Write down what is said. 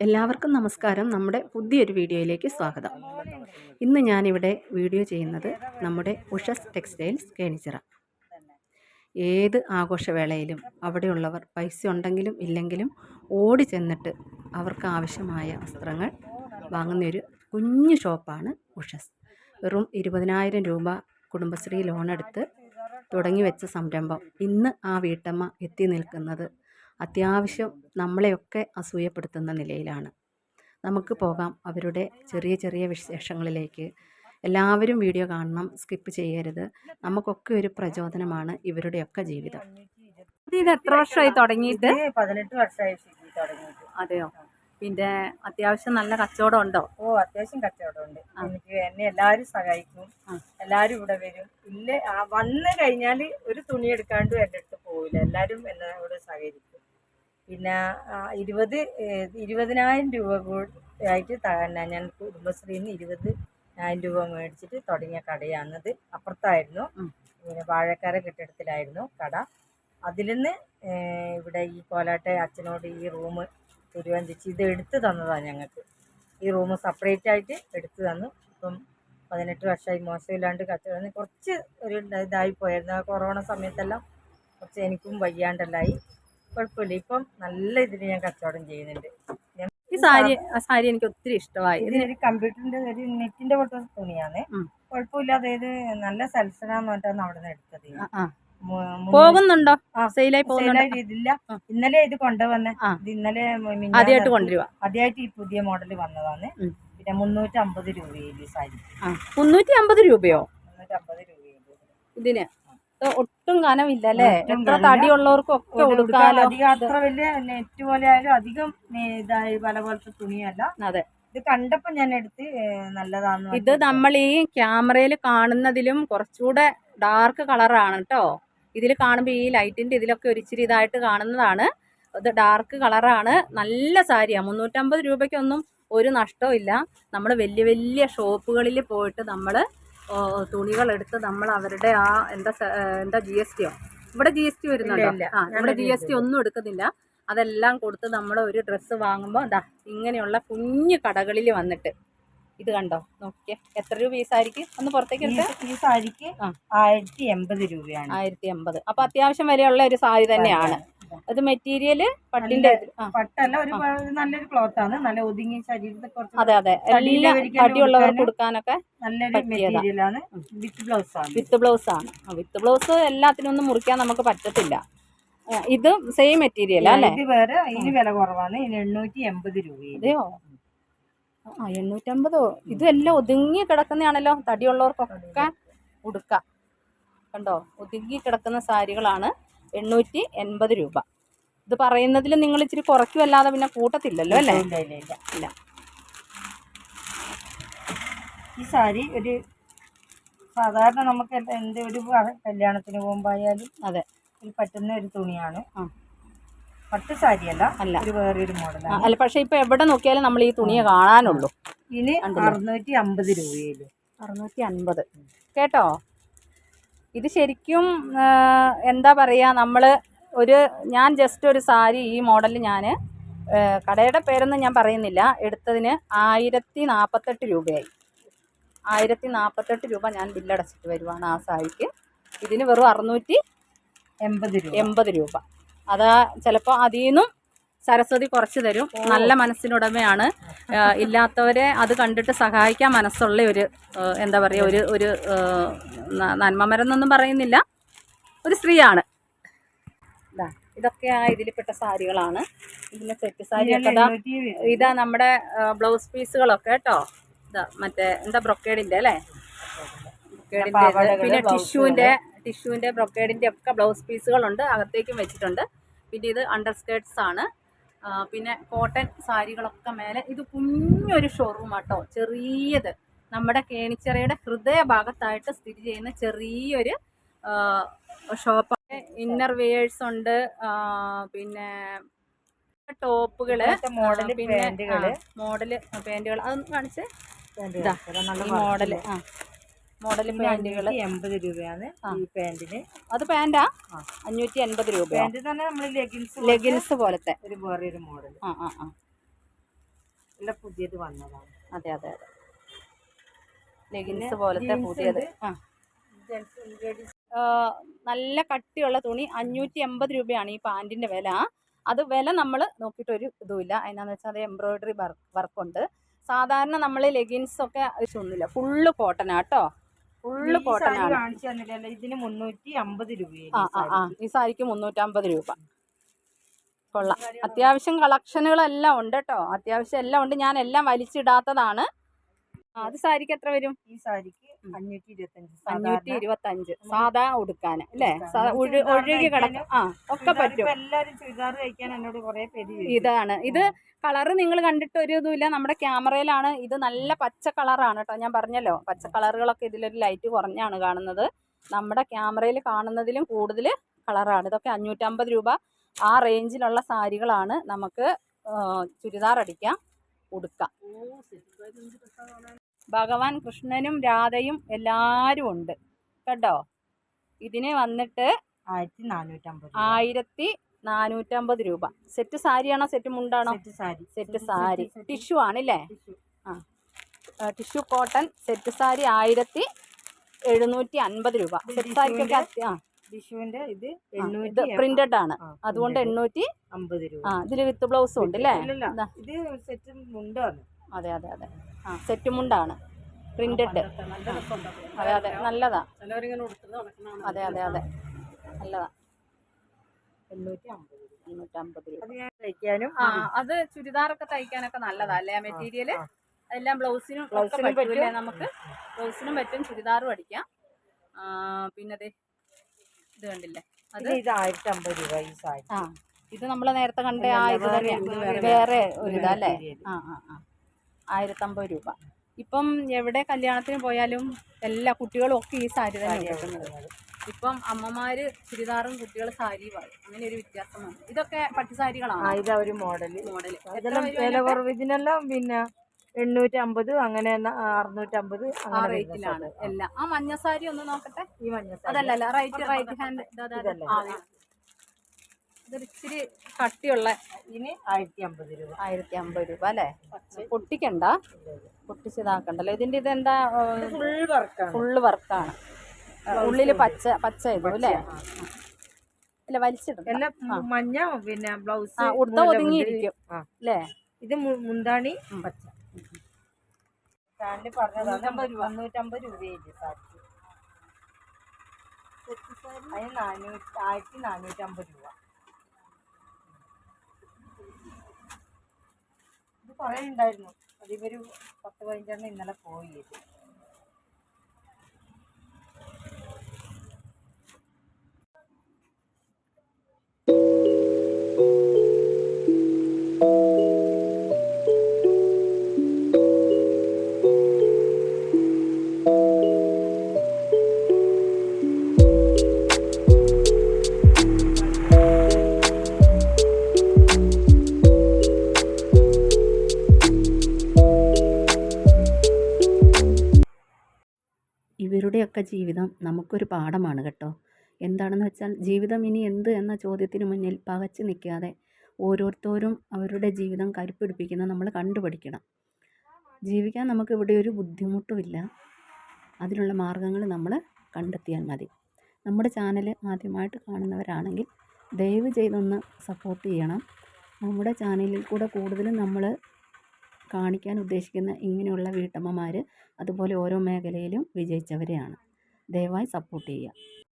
എല്ലാവർക്കും നമസ്കാരം. നമ്മുടെ പുതിയൊരു വീഡിയോയിലേക്ക് സ്വാഗതം. ഇന്ന് ഞാനിവിടെ വീഡിയോ ചെയ്യുന്നത് നമ്മുടെ ഉഷസ് ടെക്സ്റ്റൈൽസ് കേണിച്ചിറ ഏത് ആഘോഷവേളയിലും അവിടെയുള്ളവർ പൈസ ഉണ്ടെങ്കിലും ഇല്ലെങ്കിലും ഓടി ചെന്നിട്ട് അവർക്ക് ആവശ്യമായ വസ്ത്രങ്ങൾ വാങ്ങുന്നൊരു കുഞ്ഞു ഷോപ്പാണ് ഉഷസ്. വെറും ഇരുപതിനായിരം രൂപ കുടുംബശ്രീ ലോണെടുത്ത് തുടങ്ങി വെച്ച സംരംഭം ഇന്ന് ആ വീട്ടമ്മ എത്തി നിൽക്കുന്നത് അത്യാവശ്യം നമ്മളെയൊക്കെ അസൂയപ്പെടുത്തുന്ന നിലയിലാണ്. നമുക്ക് പോകാം അവരുടെ ചെറിയ ചെറിയ വിശേഷങ്ങളിലേക്ക്. എല്ലാവരും വീഡിയോ കാണണം സ്കിപ്പ് ചെയ്യരുത്. നമുക്കൊക്കെ ഒരു പ്രചോദനമാണ് ഇവരുടെയൊക്കെ ജീവിതം. ഇത് എത്ര വർഷമായി തുടങ്ങിയിട്ട്? പതിനെട്ട് വർഷമായി തുടങ്ങിയിട്ട്. അതെയോ? പിന്നെ അത്യാവശ്യം നല്ല കച്ചവടം ഉണ്ടോ? ഓ അത്യാവശ്യം കച്ചവടം ഉണ്ട്. എനിക്ക് എന്നെ എല്ലാവരും സഹായിക്കും. എല്ലാവരും ഇവിടെ വരും. ഇല്ല വന്നു വന്ന് കഴിഞ്ഞാൽ ഒരു തുണി എടുക്കാണ്ട് എന്റെ അടുത്ത് പോവില്ല. എല്ലാവരും എന്നോട് സഹകരിക്കും. പിന്നെ ഇരുപത് ഇരുപതിനായിരം രൂപ കൂടി ആയിട്ട് തന്നെ ഞാൻ കുടുംബശ്രീയിൽ നിന്ന് ഇരുപതിനായിരം രൂപ മേടിച്ചിട്ട് തുടങ്ങിയ കടയാണത്. അപ്പുറത്തായിരുന്നു. പിന്നെ വാഴക്കാര കെട്ടിടത്തിലായിരുന്നു കട. അതിൽ നിന്ന് ഇവിടെ ഈ കോലാട്ടെ അച്ഛനോട് ഈ റൂം തിരുവഞ്ചിച്ച് ഇത് എടുത്തു തന്നതാണ് ഞങ്ങൾക്ക്. ഈ റൂം സെപ്പറേറ്റ് ആയിട്ട് എടുത്തു തന്നു. ഇപ്പം പതിനെട്ട് വർഷമായി മോശമില്ലാണ്ട് കച്ചവടം കുറച്ച് ഒരു ഇതായി പോയിരുന്നു ആ കൊറോണ സമയത്തെല്ലാം കുറച്ച് എനിക്കും വയ്യാണ്ടെല്ലായി. കുഴപ്പമില്ല ഇപ്പം നല്ല ഇതിൽ ഞാൻ കച്ചവടം ചെയ്യുന്നുണ്ട്. ഈ സാരി സാരി എനിക്ക് ഒത്തിരി ഇഷ്ടമായി. ഇതൊരു കമ്പ്യൂട്ടറിന്റെ ഒരു നെറ്റിന്റെ പൊട്ട തുണിയാണ്. കുഴപ്പമില്ല. അതായത് നല്ല സൽസനാന്ന് പറഞ്ഞിട്ടാണ് അവിടെ നിന്ന് എടുത്തത്. പോകുന്നുണ്ടോ? സെയിലായി പോകുന്നില്ല ഇന്നലെ ഇത് കൊണ്ടുവന്നെ. ഇത് ഇന്നലെ ആദ്യമായിട്ട് കൊണ്ടുവരുവാ? ആദ്യമായിട്ട് ഈ പുതിയ മോഡൽ വന്നതാണ്. പിന്നെ മുന്നൂറ്റി അമ്പത് രൂപയിൽ സാരി. മുന്നൂറ്റി അമ്പത് രൂപയോ? മുന്നൂറ്റി അമ്പത് രൂപയിൽ ഇതിന്? ഇത് ഒട്ടും കനമില്ല. അല്ലേ എത്ര. തടിയുള്ളവർക്കും ഒക്കെ ഉടുക്കാലോ അധികം അത്ര വലിയ നെറ്റ് പോലെ ആയാലും അധികം ഇതായി പല പോലത്തെ തുണിയല്ല. അതെ. ഇത് കണ്ടപ്പോ ഞാൻ എടുത്ത് നല്ലതാണ് നല്ലതാന്ന് ഇത് നമ്മൾ ഈ ക്യാമറയിൽ കാണുന്നതിലും കുറച്ചുകൂടെ ഡാർക്ക് കളറാണ് കേട്ടോ ഇതിൽ കാണുമ്പോൾ ഈ ലൈറ്റിന്റെ ഇതിലൊക്കെ ഒരു ഇച്ചിരി ഇതായിട്ട് കാണുന്നതാണ്. ഇത് ഡാർക്ക് കളറാണ്. നല്ല സാരിയാണ് മുന്നൂറ്റമ്പത് രൂപയ്ക്കൊന്നും ഒരു നഷ്ടവും ഇല്ല. നമ്മൾ വലിയ വലിയ ഷോപ്പുകളിൽ പോയിട്ട് നമ്മൾ തുണികൾ എടുത്ത് നമ്മൾ അവരുടെ ആ എന്താ എന്താ ജി എസ് ടിയോ ഇവിടെ ജി എസ് ടി വരുന്നുണ്ടോ? ആ ഇവിടെ ജി എസ് ടി ഒന്നും എടുക്കുന്നില്ല. അതെല്ലാം കൊടുത്ത് നമ്മൾ ഒരു ഡ്രസ്സ് വാങ്ങുമ്പോൾ എന്താ ഇങ്ങനെയുള്ള കുഞ്ഞു കടകളിൽ വന്നിട്ട്. ഇത് കണ്ടോ? നോക്കിയേ. എത്ര രൂപ ഈ സാരിക്ക്? ഒന്ന് പുറത്തേക്ക് ഈ- സാരിക്ക്. ആയിരത്തി എൺപത് രൂപയാണ്. ആയിരത്തി എൺപത്. അപ്പൊ അത്യാവശ്യം വിലയുള്ള ഒരു സാരി തന്നെയാണ്. അത് മെറ്റീരിയൽ പട്ടിന്റെ പട്ടല്ല ഒരു നല്ലൊരു ക്ലോത്ത് ആണ്. നല്ല ഒതുങ്ങിയ ശരീരത്തെ കുറച്ച് അതെ അതെ. തടിയുള്ളവർക്ക് കൊടുക്കാനൊക്കെ നല്ലൊരു മെറ്റീരിയലാണ് വിത്ത് ബ്ലൗസ് ആണ്. വിത്ത് ബ്ലൗസ് ആണ്. വിത്ത് ബ്ലൗസ് എല്ലാത്തിനും ഒന്നും മുറിക്കാൻ നമുക്ക് പറ്റത്തില്ല. ഇത് സെയിം മെറ്റീരിയൽ അല്ലേ? ഇത് വേറെ ഇതിന് വില കുറവാണ്. ഇതിന് എണ്ണൂറ്റി എൺപത് രൂപ അതെയോ? ആ എണ്ണൂറ്റമ്പതോ? ഇതെല്ലാം ഒതുങ്ങി കിടക്കുന്നതാണല്ലോ. തടിയുള്ളവർക്കൊക്കെ ഉടുക്കാം കണ്ടോ? ഒതുങ്ങി കിടക്കുന്ന സാരികളാണ് എണ്ണൂറ്റി എൺപത് രൂപ. ഇത് പറയുന്നതിൽ നിങ്ങൾ ഇച്ചിരി കുറയ്ക്കുമല്ലാതെ പിന്നെ കൂട്ടത്തില്ലല്ലോ അല്ലേ? ഇല്ല ഇല്ല ഇല്ല ഇല്ല. ഈ സാരി ഒരു സാധാരണ നമുക്ക് എന്ത് ഒരു കല്യാണത്തിന് പോകുമ്പോയാലും അതെ. ഒരു പറ്റുന്ന ഒരു തുണിയാണ്. പട്ട് സാരിയല്ല അല്ല. ഒരു വേറൊരു മോഡലാണ് അല്ല പക്ഷെ ഇപ്പൊ എവിടെ നോക്കിയാലും നമ്മൾ ഈ തുണിയെ കാണാനുള്ളൂ. ഇനി? അറുന്നൂറ്റി അമ്പത് രൂപയിൽ അറുന്നൂറ്റി അൻപത്. കേട്ടോ? ഇത് ശരിക്കും എന്താ പറയുക നമ്മൾ ഒരു ഞാൻ ജസ്റ്റ് ഒരു സാരി ഈ മോഡൽ ഞാൻ കടയുടെ പേരൊന്നും ഞാൻ പറയുന്നില്ല. എടുത്തതിന് ആയിരത്തി നാൽപ്പത്തെട്ട് രൂപയായി. ആയിരത്തി നാൽപ്പത്തെട്ട് രൂപ ഞാൻ ബില്ലടച്ചിട്ട് വരുവാണ് ആ സാരിക്ക്. ഇതിന് വെറും അറുന്നൂറ്റി എൺപത് രൂപ. എൺപത് രൂപ. അതാ ചിലപ്പോൾ അതിൽ നിന്നും സരസ്വതി കുറച്ച് തരും. നല്ല മനസ്സിനുടമയാണ്. ഇല്ലാത്തവരെ അത് കണ്ടിട്ട് സഹായിക്കാൻ മനസ്സുള്ള ഒരു എന്താ പറയുക ഒരു ഒരു നന്മമരെന്നൊന്നും പറയുന്നില്ല. ഒരു സ്ത്രീയാണ്. ഇതാ ഇതൊക്കെ ആ ഇതിൽപ്പെട്ട സാരികളാണ്. ഇതിന്റെ സെറ്റ് സാരിയൊക്കെ ഇതാ ഇതാ നമ്മുടെ ബ്ലൗസ് പീസുകളൊക്കെ കേട്ടോ. ഇതാ മറ്റേ എന്താ ബ്രൊക്കേഡിന്റെ അല്ലേ? ബ്രൊക്കേഡിന്റെ പിന്നെ. ടിഷ്യൂവിന്റെ ടിഷ്യൂവിന്റെ ബ്രൊക്കേഡിന്റെ ഒക്കെ ബ്ലൗസ് പീസുകളുണ്ട്. അകത്തേക്കും വെച്ചിട്ടുണ്ട്. പിന്നെ ഇത് അണ്ടർ സ്കേർട്സ് ആണ്. പിന്നെ കോട്ടൺ സാരികളൊക്കെ മേലെ ഇത് കുഞ്ഞൊരു ഷോറൂം ആട്ടോ. ചെറിയത് നമ്മുടെ കേണിച്ചിറയുടെ ഹൃദയഭാഗത്തായിട്ട് സ്ഥിതി ചെയ്യുന്ന ചെറിയൊരു ഷോപ്പ് ഇന്നർ വെയേഴ്സ് ഉണ്ട്. പിന്നെ ടോപ്പുകൾ മോഡൽ പിന്നെ. മോഡൽ പാന്റുകൾ അതൊന്ന് കാണിച്ച്? മോഡൽ ആ. ഇതിന് പാന്റുകൾ എൺപത് രൂപയാണ് ഈ പാന്റിന്. അത് പാന്റാ. അഞ്ഞൂറ്റി അൻപത് രൂപ പാന്റ് തന്നെ നമ്മൾ ലെഗിൻസ് ലെഗിൻസ് പോലത്തെ. ഒരു വേറൊരു മോഡൽ ആ ആ ആ. എല്ലാം പുതിയത് വന്നതാണ്. അതെ അതെ അതെ. ലെഗിൻസ് പോലത്തെ പുതിയത്. ആ. നല്ല കട്ടിയുള്ള തുണി അഞ്ഞൂറ്റി എൺപത് രൂപയാണ് ഈ പാന്റിന്റെ വില. അത് വില നമ്മൾ നോക്കിയിട്ടൊരു ഇതുമില്ല. എന്നാന്ന് വെച്ചാൽ അത് എംബ്രോയിഡറി വർക്കുണ്ട് സാധാരണ നമ്മൾ ലെഗിൻസ് ഒക്കെ ഒന്നുമില്ല ഫുള്ള് കോട്ടനാ കേട്ടോ ഫുള്ള് കോട്ടൺ ആണ്. കാണിച്ചു തന്നില്ലല്ലോ ഇതിന് മുന്നൂറ്റി അമ്പത് ആ രൂപയാണ് ആ ആ ഈ സാരിക്ക് മുന്നൂറ്റമ്പത് രൂപ. കൊള്ളാം. അത്യാവശ്യം കളക്ഷനുകളെല്ലാം ഉണ്ട് കേട്ടോ. അത്യാവശ്യം എല്ലാം ഉണ്ട്. ഞാൻ എല്ലാം വലിച്ചിടാത്തതാണ്. അത്. സാരിക്ക് എത്ര വരും? ഈ സാരിക്ക് അഞ്ഞൂറ്റി ഇരുപത്തഞ്ച് അഞ്ഞൂറ്റി ഇരുപത്തഞ്ച്. സാധാ ഉടുക്കാൻ അല്ലേ? ഒഴുകി കിടക്കും ആ ഒക്കെ പറ്റും. എല്ലാരും ചുരിദാർ കഴിക്കാൻ എന്നോട് കുറെ പേര്. ഇതാണ്. ഇത് കളറ് നിങ്ങൾ കണ്ടിട്ട് ഒരു ഇതുമില്ല നമ്മുടെ ക്യാമറയിലാണ് ഇത് നല്ല പച്ച കളറാണ് കേട്ടോ. ഞാൻ പറഞ്ഞല്ലോ പച്ച കളറുകളൊക്കെ ഇതിലൊരു ലൈറ്റ് കുറഞ്ഞാണ് കാണുന്നത്. നമ്മുടെ ക്യാമറയിൽ കാണുന്നതിലും കൂടുതൽ കളറാണ്. ഇതൊക്കെ അഞ്ഞൂറ്റമ്പത് രൂപ ആ റേഞ്ചിലുള്ള സാരികളാണ് നമുക്ക് ചുരിദാർ അടിക്കാം ഉടുക്കാം. ഭഗവാൻ കൃഷ്ണനും രാധയും എല്ലാവരും ഉണ്ട്. കേട്ടോ? ഇതിന് വന്നിട്ട് ആയിരത്തി നാനൂറ്റമ്പത് രൂപ. ആയിരത്തി നാനൂറ്റമ്പത് രൂപ. സെറ്റ് സാരിയാണോ set മുണ്ടാണോ? Set sari. Set sari. Tissue ആണല്ലേ. ആ. ടിഷ്യൂ കോട്ടൺ സെറ്റ് സാരി ആയിരത്തി എഴുന്നൂറ്റി അൻപത് രൂപ. സെറ്റ് സാരിക്കൊക്കെ ആ, ഇത് ഇത് പ്രിന്റഡ് ആണ് അതുകൊണ്ട്. എണ്ണൂറ്റി അമ്പത് രൂപ. ആ ഇതിൽ വിത്ത് ബ്ലൗസും ഉണ്ട് അല്ലേ. ഇത് സെറ്റ് മുണ്ടാണ്. അതെ അതെ അതെ. ആ സെറ്റ് മുണ്ടാണ്. പ്രിന്റഡ് അതെ അതെ. നല്ലതാ. അതെ അതെ അതെ. നല്ലതാ. എണ്ണൂറ്റമ്പത് രൂപ. തയ്ക്കാനും ആ അത് ചുരിദാറൊക്കെ തയ്ക്കാനൊക്കെ നല്ലതാ അല്ലേ? മെറ്റീരിയൽ. എല്ലാം ബ്ലൗസിനും ഒക്കെ ബ്ലൗസിനും പറ്റില്ലേ നമുക്ക് ബ്ലൗസിനും പറ്റും ചുരിദാറും അടിക്കാം. പിന്നെ ദേ ഇത് കണ്ടില്ലേ? അത് ഇത് ആയിരത്തി അമ്പത് രൂപ ഈ സാരി. ആ ഇത് നമ്മൾ നേരത്തെ കണ്ട ആ ഇത് തന്നെയാണ് വേറെ- ഒരു ഇതല്ലേ? അല്ലേ ആ ആ ആ. ആയിരത്തമ്പത് രൂപ. ഇപ്പം എവിടെ കല്യാണത്തിന് പോയാലും എല്ലാ കുട്ടികളും ഒക്കെ ഈ സാരി തന്നെ കേൾക്കുന്നത്. ഇപ്പം അമ്മമാര് ചുരിദാറും കുട്ടികൾ സാരിയുമാണ് അങ്ങനെ ഒരു വ്യത്യാസമാണ് ഇതൊക്കെ പട്ടുസാരികളാണ് ഇതാ ഒരു മോഡൽ മോഡൽ ഇതെല്ലാം വില കുറവ് ഇതിനെല്ലാം പിന്നെ എണ്ണൂറ്റി അമ്പത് അങ്ങനെ അറുന്നൂറ്റമ്പത് ആ റേറ്റിലാണ്. എല്ലാം. ആ മഞ്ഞ സാരി ഒന്ന് നോക്കട്ടെ. ഈ മഞ്ഞ. അതല്ലല്ല റൈറ്റ് റൈറ്റ് ഹാൻഡ് ഇതല്ലേ? ഇതൊരു ഇച്ചിരി കട്ടിയുള്ള ഇനി ആയിരത്തി അമ്പത് രൂപ. ആയിരത്തി അമ്പത് രൂപ അല്ലേ? പൊട്ടിക്കണ്ട. പൊട്ടിച്ചിതാക്കണ്ടല്ലോ. ഇതിന്റെ ഇതെന്താ ഫുൾ വർക്കാണ്. ഫുള്ള് വർക്കാണ്. ഉള്ളിൽ പച്ച പച്ച ഇതും അല്ലേ? അല്ല വലിച്ചിട്ടുണ്ട് എല്ലാം മഞ്ഞ പിന്നെ ബ്ലൗസ് ഉടുത്ത ഒതുങ്ങിയിരിക്കും. അല്ലേ? ഇത് മുന്താണി. പച്ച. സാരിക്ക് അതിന് നാനൂറ്റി ആയിരത്തി നാനൂറ്റമ്പത് രൂപ. ഉണ്ടായിരുന്നു. അതിവര് പത്ത് പതിനഞ്ചെണ്ണം ഇന്നലെ പോയി. ഇവരുടെയൊക്കെ ജീവിതം നമുക്കൊരു പാഠമാണ് കേട്ടോ. എന്താണെന്ന് വെച്ചാൽ ജീവിതം ഇനി എന്ത് എന്ന ചോദ്യത്തിന് മുന്നിൽ പകച്ചു നിൽക്കാതെ ഓരോരുത്തരും അവരുടെ ജീവിതം കരുപ്പിടിപ്പിക്കുന്ന നമ്മൾ കണ്ടുപഠിക്കണം. ജീവിക്കാൻ നമുക്ക് ഇവിടെ ഒരു ബുദ്ധിമുട്ടുമില്ല. അതിനുള്ള മാർഗങ്ങൾ നമ്മൾ കണ്ടെത്തിയാൽ മതി. നമ്മുടെ ചാനൽ ആദ്യമായിട്ട് കാണുന്നവരാണെങ്കിൽ ദയവ് ചെയ്തൊന്ന് സപ്പോർട്ട് ചെയ്യണം. നമ്മുടെ ചാനലിൽ കൂടെ കൂടുതലും നമ്മൾ കാണിക്കാൻ ഉദ്ദേശിക്കുന്ന ഇങ്ങനെയുള്ള വീട്ടമ്മമാർ അതുപോലെ ഓരോ മേഖലയിലും വിജയിച്ചവരെയാണ്. ദയവായി സപ്പോർട്ട് ചെയ്യുക.